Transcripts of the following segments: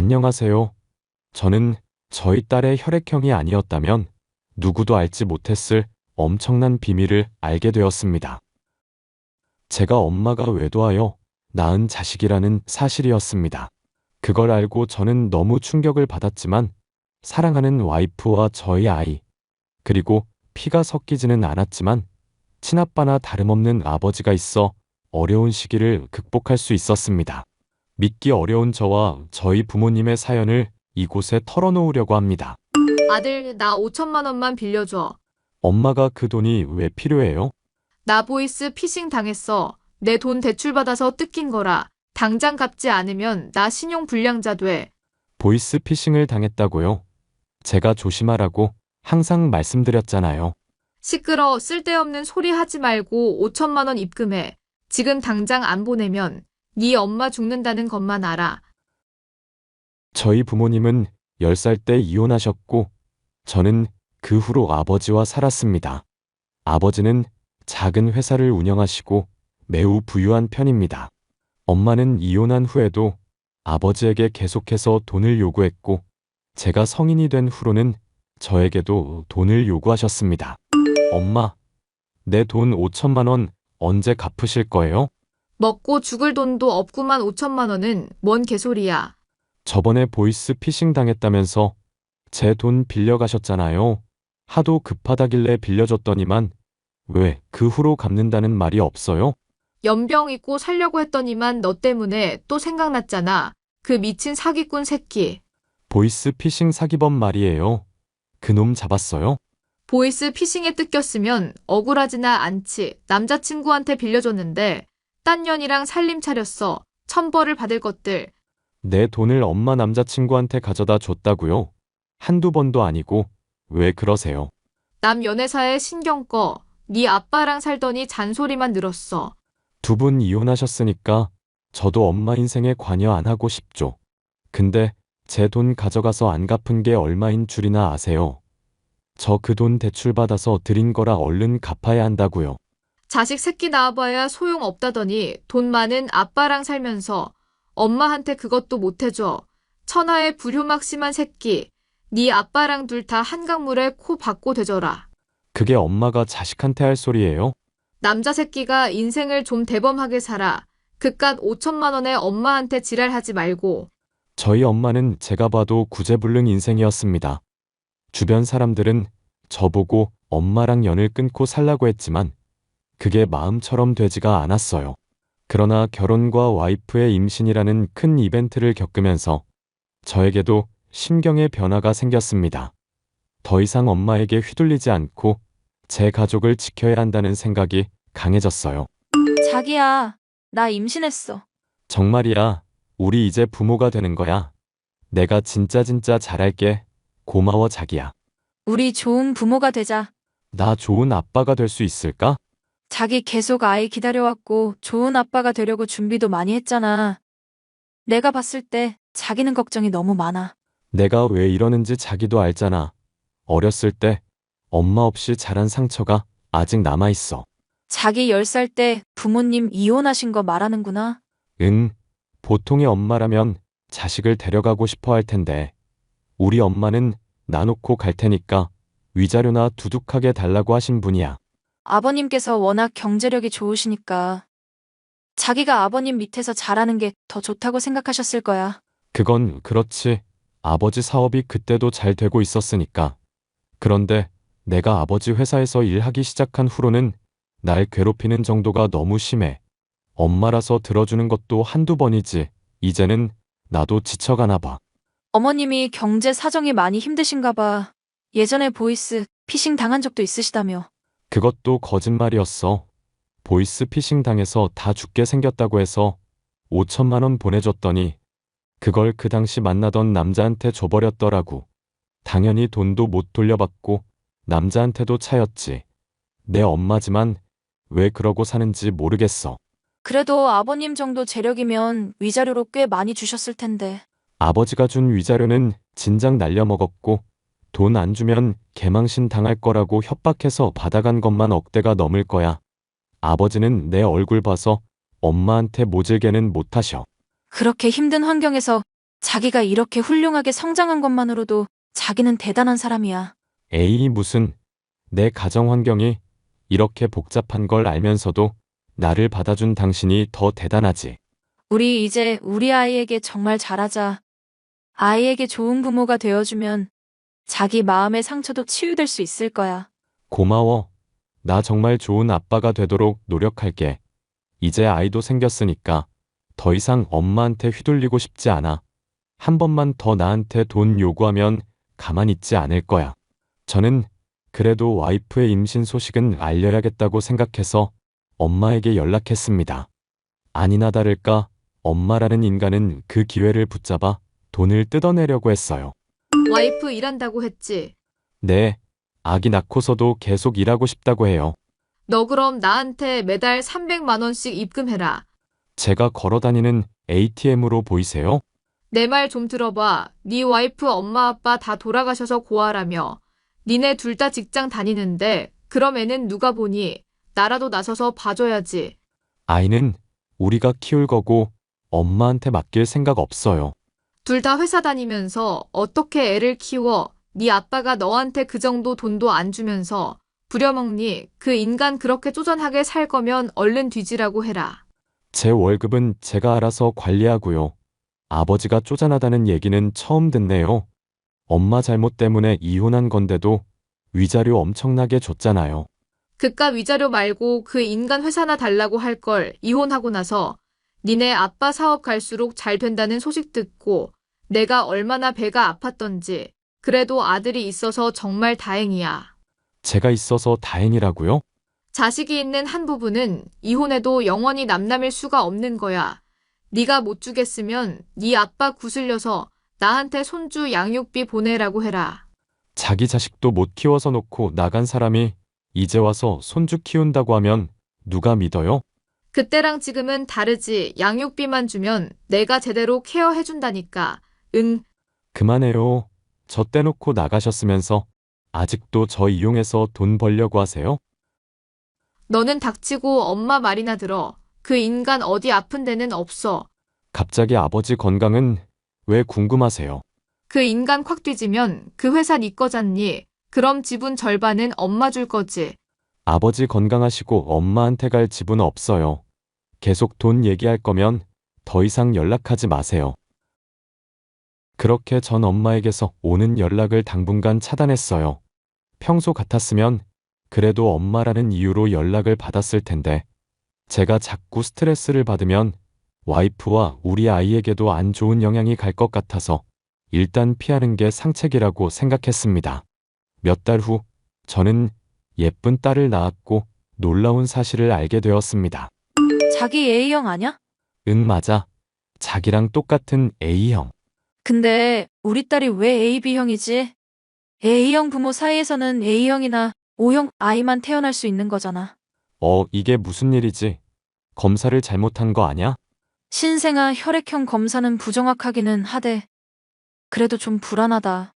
안녕하세요. 저는 저희 딸의 혈액형이 아니었다면 누구도 알지 못했을 엄청난 비밀을 알게 되었습니다. 제가 엄마가 외도하여 낳은 자식이라는 사실이었습니다. 그걸 알고 저는 너무 충격을 받았지만 사랑하는 와이프와 저희 아이, 그리고 피가 섞이지는 않았지만 친아빠나 다름없는 아버지가 있어 어려운 시기를 극복할 수 있었습니다. 믿기 어려운 저와 저희 부모님의 사연을 이곳에 털어놓으려고 합니다. 아들, 나 5천만 원만 빌려줘. 엄마가 그 돈이 왜 필요해요? 나 보이스 피싱 당했어. 내 돈 대출받아서 뜯긴 거라. 당장 갚지 않으면 나 신용 불량자 돼. 보이스 피싱을 당했다고요? 제가 조심하라고 항상 말씀드렸잖아요. 시끄러 쓸데없는 소리 하지 말고 5천만 원 입금해. 지금 당장 안 보내면 네 엄마 죽는다는 것만 알아. 저희 부모님은 10살 때 이혼하셨고, 저는 그 후로 아버지와 살았습니다. 아버지는 작은 회사를 운영하시고 매우 부유한 편입니다. 엄마는 이혼한 후에도 아버지에게 계속해서 돈을 요구했고, 제가 성인이 된 후로는 저에게도 돈을 요구하셨습니다. 엄마, 내 돈 5천만 원 언제 갚으실 거예요? 먹고 죽을 돈도 없구만 5천만 원은 뭔 개소리야. 저번에 보이스 피싱 당했다면서 제 돈 빌려가셨잖아요. 하도 급하다길래 빌려줬더니만 왜 그 후로 갚는다는 말이 없어요? 연병 있고 살려고 했더니만 너 때문에 또 생각났잖아. 그 미친 사기꾼 새끼. 보이스 피싱 사기범 말이에요. 그놈 잡았어요? 보이스 피싱에 뜯겼으면 억울하지나 않지. 남자친구한테 빌려줬는데 딴 년이랑 살림 차렸어. 천벌을 받을 것들. 내 돈을 엄마 남자친구한테 가져다 줬다고요? 한두 번도 아니고 왜 그러세요? 남 연애사에 신경 꺼. 네 아빠랑 살더니 잔소리만 늘었어. 두 분 이혼하셨으니까 저도 엄마 인생에 관여 안 하고 싶죠. 근데 제 돈 가져가서 안 갚은 게 얼마인 줄이나 아세요? 저 그 돈 대출받아서 드린 거라 얼른 갚아야 한다고요. 자식 새끼 낳아봐야 소용없다더니 돈 많은 아빠랑 살면서 엄마한테 그것도 못 해줘. 천하의 불효막심한 새끼. 네 아빠랑 둘 다 한강물에 코 박고 되져라. 그게 엄마가 자식한테 할 소리예요? 남자 새끼가 인생을 좀 대범하게 살아. 그깟 5천만 원에 엄마한테 지랄하지 말고. 저희 엄마는 제가 봐도 구제불능 인생이었습니다. 주변 사람들은 저보고 엄마랑 연을 끊고 살라고 했지만 그게 마음처럼 되지가 않았어요. 그러나 결혼과 와이프의 임신이라는 큰 이벤트를 겪으면서 저에게도 심경의 변화가 생겼습니다. 더 이상 엄마에게 휘둘리지 않고 제 가족을 지켜야 한다는 생각이 강해졌어요. 자기야, 나 임신했어. 정말이야, 우리 이제 부모가 되는 거야. 내가 진짜 진짜 잘할게. 고마워 자기야. 우리 좋은 부모가 되자. 나 좋은 아빠가 될 수 있을까? 자기 계속 아이 기다려왔고 좋은 아빠가 되려고 준비도 많이 했잖아. 내가 봤을 때 자기는 걱정이 너무 많아. 내가 왜 이러는지 자기도 알잖아. 어렸을 때 엄마 없이 자란 상처가 아직 남아있어. 자기 10살 때 부모님 이혼하신 거 말하는구나. 응, 보통의 엄마라면 자식을 데려가고 싶어 할 텐데, 우리 엄마는 나놓고 갈 테니까 위자료나 두둑하게 달라고 하신 분이야. 아버님께서 워낙 경제력이 좋으시니까 자기가 아버님 밑에서 잘하는 게 더 좋다고 생각하셨을 거야. 그건 그렇지. 아버지 사업이 그때도 잘 되고 있었으니까. 그런데 내가 아버지 회사에서 일하기 시작한 후로는 날 괴롭히는 정도가 너무 심해. 엄마라서 들어주는 것도 한두 번이지. 이제는 나도 지쳐가나 봐. 어머님이 경제 사정이 많이 힘드신가 봐. 예전에 보이스 피싱 당한 적도 있으시다며. 그것도 거짓말이었어. 보이스 피싱 당해서 다 죽게 생겼다고 해서 5천만 원 보내줬더니 그걸 그 당시 만나던 남자한테 줘버렸더라고. 당연히 돈도 못 돌려받고 남자한테도 차였지. 내 엄마지만 왜 그러고 사는지 모르겠어. 그래도 아버님 정도 재력이면 위자료로 꽤 많이 주셨을 텐데. 아버지가 준 위자료는 진작 날려먹었고 돈 안 주면 개망신 당할 거라고 협박해서 받아간 것만 억대가 넘을 거야. 아버지는 내 얼굴 봐서 엄마한테 모질게는 못하셔. 그렇게 힘든 환경에서 자기가 이렇게 훌륭하게 성장한 것만으로도 자기는 대단한 사람이야. 에이, 무슨, 내 가정 환경이 이렇게 복잡한 걸 알면서도 나를 받아준 당신이 더 대단하지. 우리 이제 우리 아이에게 정말 잘하자. 아이에게 좋은 부모가 되어주면 자기 마음의 상처도 치유될 수 있을 거야. 고마워. 나 정말 좋은 아빠가 되도록 노력할게. 이제 아이도 생겼으니까 더 이상 엄마한테 휘둘리고 싶지 않아. 한 번만 더 나한테 돈 요구하면 가만 있지 않을 거야. 저는 그래도 와이프의 임신 소식은 알려야겠다고 생각해서 엄마에게 연락했습니다. 아니나 다를까 엄마라는 인간은 그 기회를 붙잡아 돈을 뜯어내려고 했어요. 와이프 일한다고 했지. 네, 아기 낳고서도 계속 일하고 싶다고 해요. 너 그럼 나한테 매달 300만 원씩 입금해라. 제가 걸어다니는 ATM으로 보이세요? 내 말 좀 들어봐. 네 와이프 엄마 아빠 다 돌아가셔서 고아라며. 니네 둘 다 직장 다니는데 그럼 애는 누가 보니? 나라도 나서서 봐줘야지. 아이는 우리가 키울 거고 엄마한테 맡길 생각 없어요. 둘 다 회사 다니면서 어떻게 애를 키워? 네 아빠가 너한테 그 정도 돈도 안 주면서 부려먹니? 그 인간 그렇게 쪼잔하게 살 거면 얼른 뒤지라고 해라. 제 월급은 제가 알아서 관리하고요. 아버지가 쪼잔하다는 얘기는 처음 듣네요. 엄마 잘못 때문에 이혼한 건데도 위자료 엄청나게 줬잖아요. 그깟 위자료 말고 그 인간 회사나 달라고 할 걸 이혼하고 나서 니네 아빠 사업 갈수록 잘 된다는 소식 듣고 내가 얼마나 배가 아팠던지 그래도 아들이 있어서 정말 다행이야. 제가 있어서 다행이라고요? 자식이 있는 한 부부는 이혼해도 영원히 남남일 수가 없는 거야. 네가 못 주겠으면 네 아빠 구슬려서 나한테 손주 양육비 보내라고 해라. 자기 자식도 못 키워서 놓고 나간 사람이 이제 와서 손주 키운다고 하면 누가 믿어요? 그때랑 지금은 다르지. 양육비만 주면 내가 제대로 케어해준다니까. 응, 그만해요. 저 떼놓고 나가셨으면서 아직도 저 이용해서 돈 벌려고 하세요? 너는 닥치고 엄마 말이나 들어. 그 인간 어디 아픈 데는 없어. 갑자기 아버지 건강은 왜 궁금하세요? 그 인간 콱 뒤지면 그 회사 네 거잖니. 그럼 지분 절반은 엄마 줄 거지. 아버지 건강하시고 엄마한테 갈 집은 없어요. 계속 돈 얘기할 거면 더 이상 연락하지 마세요. 그렇게 전 엄마에게서 오는 연락을 당분간 차단했어요. 평소 같았으면 그래도 엄마라는 이유로 연락을 받았을 텐데 제가 자꾸 스트레스를 받으면 와이프와 우리 아이에게도 안 좋은 영향이 갈 것 같아서 일단 피하는 게 상책이라고 생각했습니다. 몇 달 후 저는 예쁜 딸을 낳았고 놀라운 사실을 알게 되었습니다. 자기 A형 아냐? 응, 맞아. 자기랑 똑같은 A형. 근데 우리 딸이 왜 AB형이지? A형 부모 사이에서는 A형이나 O형 아이만 태어날 수 있는 거잖아. 어, 이게 무슨 일이지? 검사를 잘못한 거 아냐? 신생아 혈액형 검사는 부정확하기는 하대. 그래도 좀 불안하다.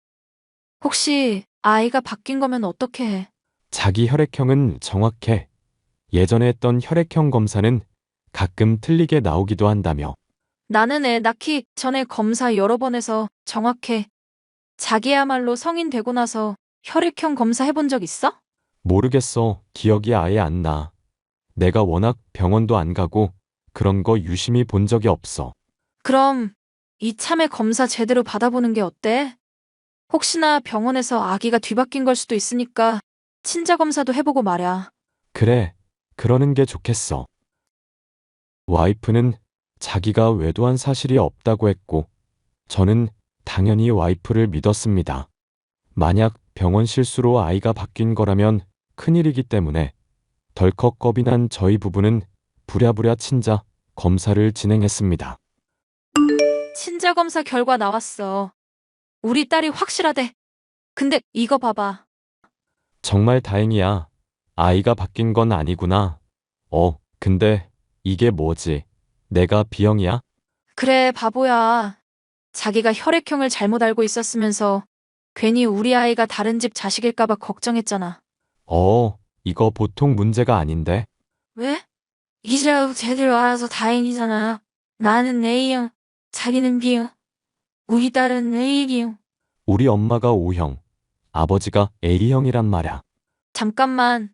혹시 아이가 바뀐 거면 어떻게 해? 자기 혈액형은 정확해. 예전에 했던 혈액형 검사는 가끔 틀리게 나오기도 한다며. 나는 애 낳기 전에 검사 여러 번 해서 정확해. 자기야말로 성인 되고 나서 혈액형 검사 해본 적 있어? 모르겠어. 기억이 아예 안 나. 내가 워낙 병원도 안 가고 그런 거 유심히 본 적이 없어. 그럼 이참에 검사 제대로 받아보는 게 어때? 혹시나 병원에서 아기가 뒤바뀐 걸 수도 있으니까 친자 검사도 해보고 말야. 그래, 그러는 게 좋겠어. 와이프는 자기가 외도한 사실이 없다고 했고, 저는 당연히 와이프를 믿었습니다. 만약 병원 실수로 아이가 바뀐 거라면 큰일이기 때문에 덜컥 겁이 난 저희 부부는 부랴부랴 친자 검사를 진행했습니다. 친자 검사 결과 나왔어. 우리 딸이 확실하대. 근데 이거 봐봐. 정말 다행이야. 아이가 바뀐 건 아니구나. 어, 근데 이게 뭐지? 내가 B형이야? 그래, 바보야. 자기가 혈액형을 잘못 알고 있었으면서 괜히 우리 아이가 다른 집 자식일까봐 걱정했잖아. 어, 이거 보통 문제가 아닌데. 왜? 이제라도 제대로 알아서 다행이잖아. 나는 A형, 자기는 B형. 우리 딸은 A형. 우리 엄마가 O형, 아버지가 A형이란 말야. 잠깐만.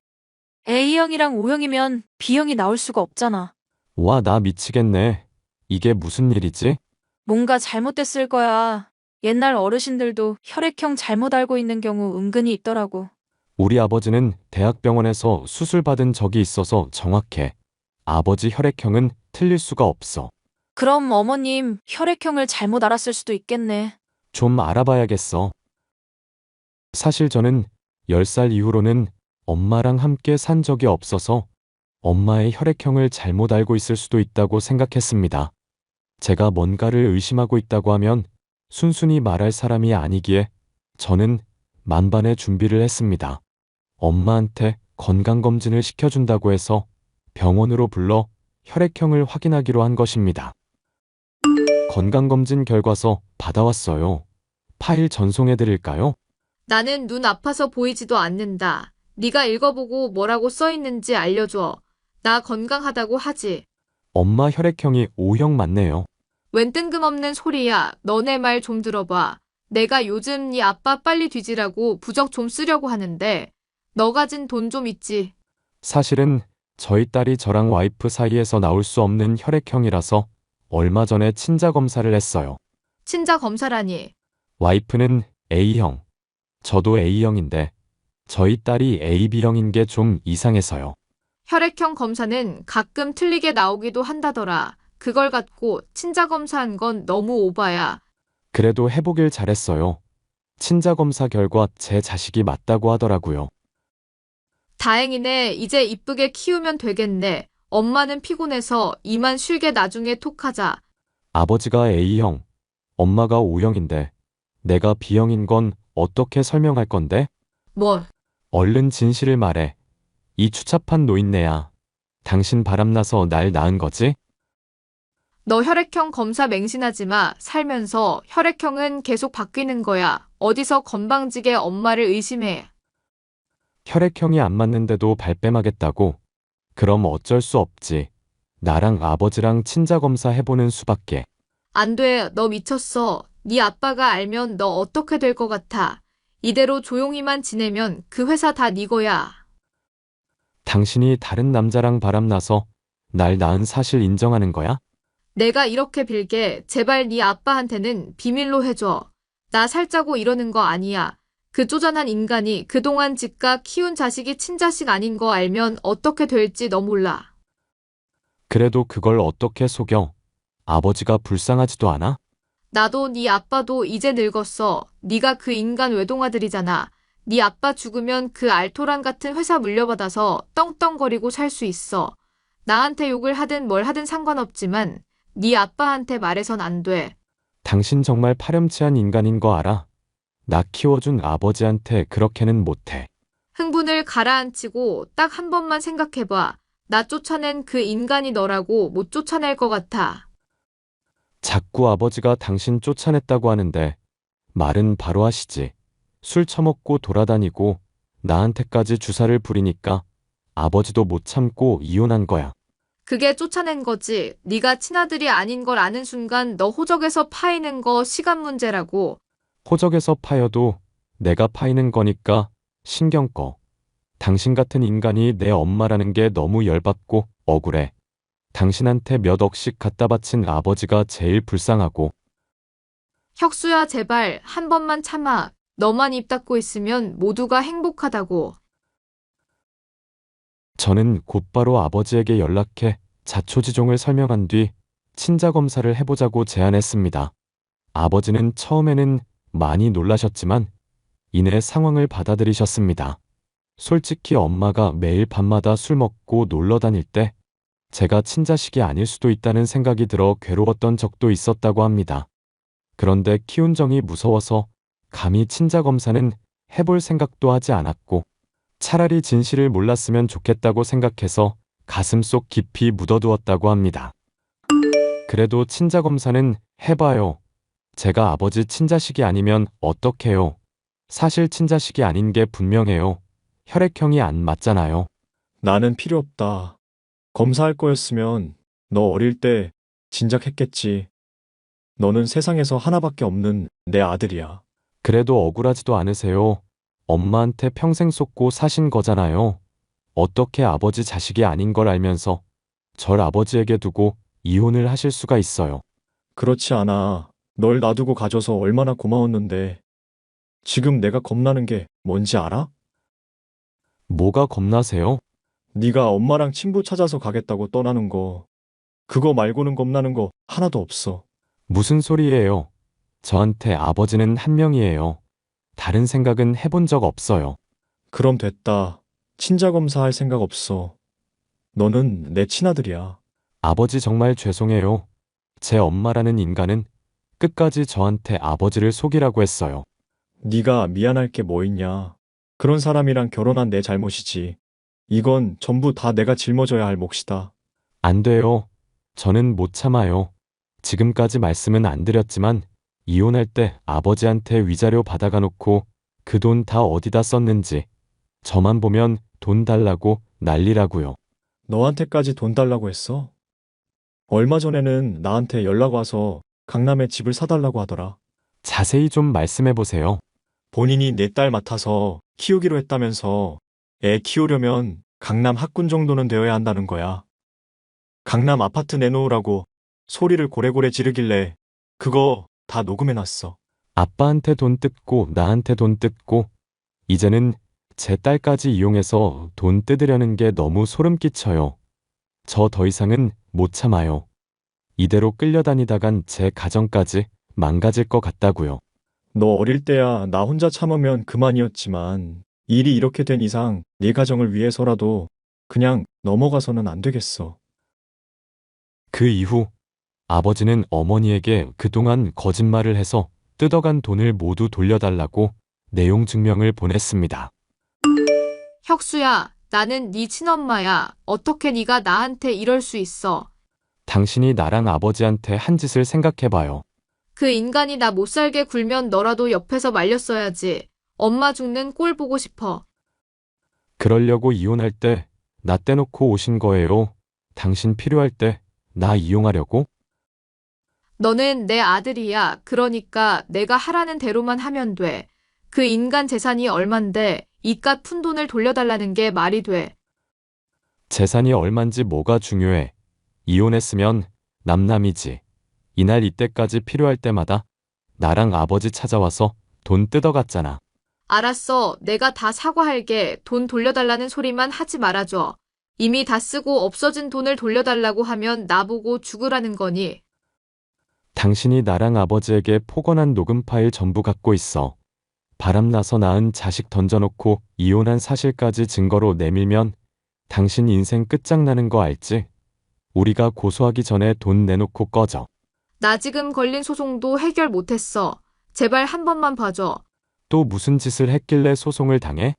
A형이랑 O형이면 B형이 나올 수가 없잖아. 와, 나 미치겠네. 이게 무슨 일이지? 뭔가 잘못됐을 거야. 옛날 어르신들도 혈액형 잘못 알고 있는 경우 은근히 있더라고. 우리 아버지는 대학병원에서 수술받은 적이 있어서 정확해. 아버지 혈액형은 틀릴 수가 없어. 그럼 어머님 혈액형을 잘못 알았을 수도 있겠네. 좀 알아봐야겠어. 사실 저는 10살 이후로는 엄마랑 함께 산 적이 없어서 엄마의 혈액형을 잘못 알고 있을 수도 있다고 생각했습니다. 제가 뭔가를 의심하고 있다고 하면 순순히 말할 사람이 아니기에 저는 만반의 준비를 했습니다. 엄마한테 건강검진을 시켜준다고 해서 병원으로 불러 혈액형을 확인하기로 한 것입니다. 건강검진 결과서 받아왔어요. 파일 전송해 드릴까요? 나는 눈 아파서 보이지도 않는다. 네가 읽어보고 뭐라고 써 있는지 알려줘. 나 건강하다고 하지. 엄마 혈액형이 O형 맞네요. 웬 뜬금없는 소리야. 너네 말 좀 들어봐. 내가 요즘 네 아빠 빨리 뒤지라고 부적 좀 쓰려고 하는데 너 가진 돈 좀 있지. 사실은 저희 딸이 저랑 와이프 사이에서 나올 수 없는 혈액형이라서 얼마 전에 친자 검사를 했어요. 친자 검사라니. 와이프는 A형, 저도 A형인데 저희 딸이 AB형인 게 좀 이상해서요. 혈액형 검사는 가끔 틀리게 나오기도 한다더라. 그걸 갖고 친자 검사한 건 너무 오바야. 그래도 해보길 잘했어요. 친자 검사 결과 제 자식이 맞다고 하더라고요. 다행이네. 이제 이쁘게 키우면 되겠네. 엄마는 피곤해서 이만 쉴게 나중에 톡하자. 아버지가 A형, 엄마가 O형인데 내가 B형인 건 어떻게 설명할 건데? 뭘? 얼른 진실을 말해. 이 추잡한 노인네야. 당신 바람나서 날 낳은 거지? 너 혈액형 검사 맹신하지 마. 살면서 혈액형은 계속 바뀌는 거야. 어디서 건방지게 엄마를 의심해. 혈액형이 안 맞는데도 발뺌하겠다고? 그럼 어쩔 수 없지. 나랑 아버지랑 친자 검사 해보는 수밖에. 안 돼. 너 미쳤어. 네 아빠가 알면 너 어떻게 될 것 같아. 이대로 조용히만 지내면 그 회사 다 네 거야. 당신이 다른 남자랑 바람나서 날 낳은 사실 인정하는 거야? 내가 이렇게 빌게 제발 네 아빠한테는 비밀로 해줘. 나 살자고 이러는 거 아니야. 그 쪼잔한 인간이 그동안 집가 키운 자식이 친자식 아닌 거 알면 어떻게 될지 너 몰라. 그래도 그걸 어떻게 속여? 아버지가 불쌍하지도 않아? 나도 네 아빠도 이제 늙었어. 네가 그 인간 외동아들이잖아. 네 아빠 죽으면 그 알토란 같은 회사 물려받아서 떵떵거리고 살 수 있어. 나한테 욕을 하든 뭘 하든 상관없지만 네 아빠한테 말해선 안 돼. 당신 정말 파렴치한 인간인 거 알아? 나 키워준 아버지한테 그렇게는 못해. 흥분을 가라앉히고 딱 한 번만 생각해봐. 나 쫓아낸 그 인간이 너라고 못 쫓아낼 것 같아. 자꾸 아버지가 당신 쫓아냈다고 하는데 말은 바로 하시지. 술 처먹고 돌아다니고 나한테까지 주사를 부리니까 아버지도 못 참고 이혼한 거야. 그게 쫓아낸 거지. 네가 친아들이 아닌 걸 아는 순간 너 호적에서 파이는 거 시간 문제라고. 호적에서 파여도 내가 파이는 거니까 신경 꺼. 당신 같은 인간이 내 엄마라는 게 너무 열받고 억울해. 당신한테 몇 억씩 갖다 바친 아버지가 제일 불쌍하고 혁수야 제발 한 번만 참아. 너만 입 닫고 있으면 모두가 행복하다고. 저는 곧바로 아버지에게 연락해 자초지종을 설명한 뒤 친자 검사를 해보자고 제안했습니다. 아버지는 처음에는 많이 놀라셨지만 이내 상황을 받아들이셨습니다. 솔직히 엄마가 매일 밤마다 술 먹고 놀러 다닐 때 제가 친자식이 아닐 수도 있다는 생각이 들어 괴로웠던 적도 있었다고 합니다. 그런데 키운 정이 무서워서 감히 친자 검사는 해볼 생각도 하지 않았고 차라리 진실을 몰랐으면 좋겠다고 생각해서 가슴 속 깊이 묻어두었다고 합니다. 그래도 친자 검사는 해봐요. 제가 아버지 친자식이 아니면 어떡해요. 사실 친자식이 아닌 게 분명해요. 혈액형이 안 맞잖아요. 나는 필요 없다. 검사할 거였으면 너 어릴 때 진작 했겠지. 너는 세상에서 하나밖에 없는 내 아들이야. 그래도 억울하지도 않으세요. 엄마한테 평생 쏟고 사신 거잖아요. 어떻게 아버지 자식이 아닌 걸 알면서 절 아버지에게 두고 이혼을 하실 수가 있어요. 그렇지 않아. 널 놔두고 가져서 얼마나 고마웠는데. 지금 내가 겁나는 게 뭔지 알아? 뭐가 겁나세요? 네가 엄마랑 친부 찾아서 가겠다고 떠나는 거. 그거 말고는 겁나는 거 하나도 없어. 무슨 소리예요? 저한테 아버지는 한 명이에요. 다른 생각은 해본 적 없어요. 그럼 됐다. 친자 검사할 생각 없어. 너는 내 친아들이야. 아버지 정말 죄송해요. 제 엄마라는 인간은 끝까지 저한테 아버지를 속이라고 했어요. 네가 미안할 게 뭐 있냐. 그런 사람이랑 결혼한 내 잘못이지. 이건 전부 다 내가 짊어져야 할 몫이다. 안 돼요. 저는 못 참아요. 지금까지 말씀은 안 드렸지만 이혼할 때 아버지한테 위자료 받아가 놓고 그 돈 다 어디다 썼는지 저만 보면 돈 달라고 난리라고요. 너한테까지 돈 달라고 했어? 얼마 전에는 나한테 연락 와서 강남에 집을 사달라고 하더라. 자세히 좀 말씀해 보세요. 본인이 내 딸 맡아서 키우기로 했다면서 애 키우려면 강남 학군 정도는 되어야 한다는 거야. 강남 아파트 내놓으라고 소리를 고래고래 지르길래 그거 다 녹음해놨어. 아빠한테 돈 뜯고 나한테 돈 뜯고 이제는 제 딸까지 이용해서 돈 뜯으려는 게 너무 소름 끼쳐요. 저 더 이상은 못 참아요. 이대로 끌려다니다간 제 가정까지 망가질 것 같다고요. 너 어릴 때야 나 혼자 참으면 그만이었지만 일이 이렇게 된 이상 네 가정을 위해서라도 그냥 넘어가서는 안 되겠어. 그 이후 아버지는 어머니에게 그동안 거짓말을 해서 뜯어간 돈을 모두 돌려달라고 내용 증명을 보냈습니다. 혁수야, 나는 네 친엄마야. 어떻게 네가 나한테 이럴 수 있어? 당신이 나랑 아버지한테 한 짓을 생각해봐요. 그 인간이 나 못 살게 굴면 너라도 옆에서 말렸어야지. 엄마 죽는 꼴 보고 싶어. 그러려고 이혼할 때 나 떼놓고 오신 거예요. 당신 필요할 때 나 이용하려고? 너는 내 아들이야. 그러니까 내가 하라는 대로만 하면 돼. 그 인간 재산이 얼만데 이깟 푼 돈을 돌려달라는 게 말이 돼. 재산이 얼만지 뭐가 중요해. 이혼했으면 남남이지. 이날 이때까지 필요할 때마다 나랑 아버지 찾아와서 돈 뜯어갔잖아. 알았어. 내가 다 사과할게. 돈 돌려달라는 소리만 하지 말아줘. 이미 다 쓰고 없어진 돈을 돌려달라고 하면 나보고 죽으라는 거니. 당신이 나랑 아버지에게 포건한 녹음 파일 전부 갖고 있어. 바람나서 낳은 자식 던져놓고 이혼한 사실까지 증거로 내밀면 당신 인생 끝장나는 거 알지? 우리가 고소하기 전에 돈 내놓고 꺼져. 나 지금 걸린 소송도 해결 못했어. 제발 한 번만 봐줘. 또 무슨 짓을 했길래 소송을 당해?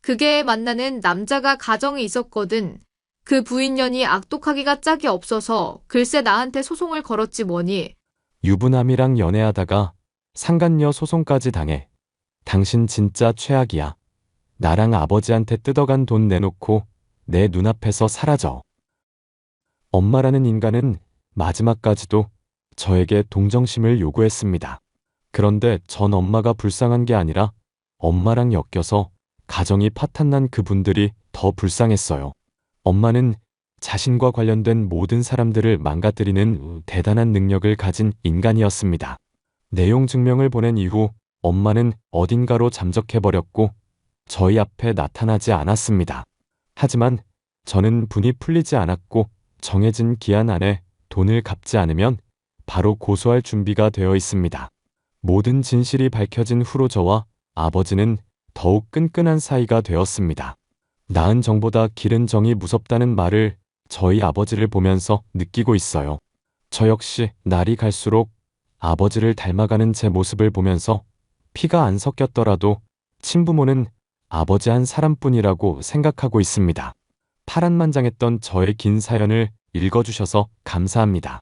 그게 만나는 남자가 가정이 있었거든. 그 부인년이 악독하기가 짝이 없어서 글쎄 나한테 소송을 걸었지 뭐니. 유부남이랑 연애하다가 상간녀 소송까지 당해. 당신 진짜 최악이야. 나랑 아버지한테 뜯어간 돈 내놓고 내 눈앞에서 사라져. 엄마라는 인간은 마지막까지도 저에게 동정심을 요구했습니다. 그런데 전 엄마가 불쌍한 게 아니라 엄마랑 엮여서 가정이 파탄난 그분들이 더 불쌍했어요. 엄마는 자신과 관련된 모든 사람들을 망가뜨리는 대단한 능력을 가진 인간이었습니다. 내용 증명을 보낸 이후 엄마는 어딘가로 잠적해버렸고 저희 앞에 나타나지 않았습니다. 하지만 저는 분이 풀리지 않았고 정해진 기한 안에 돈을 갚지 않으면 바로 고소할 준비가 되어 있습니다. 모든 진실이 밝혀진 후로 저와 아버지는 더욱 끈끈한 사이가 되었습니다. 나은 정보다 기른 정이 무섭다는 말을 저희 아버지를 보면서 느끼고 있어요. 저 역시 날이 갈수록 아버지를 닮아가는 제 모습을 보면서 피가 안 섞였더라도 친부모는 아버지 한 사람뿐이라고 생각하고 있습니다. 파란만장했던 저의 긴 사연을 읽어주셔서 감사합니다.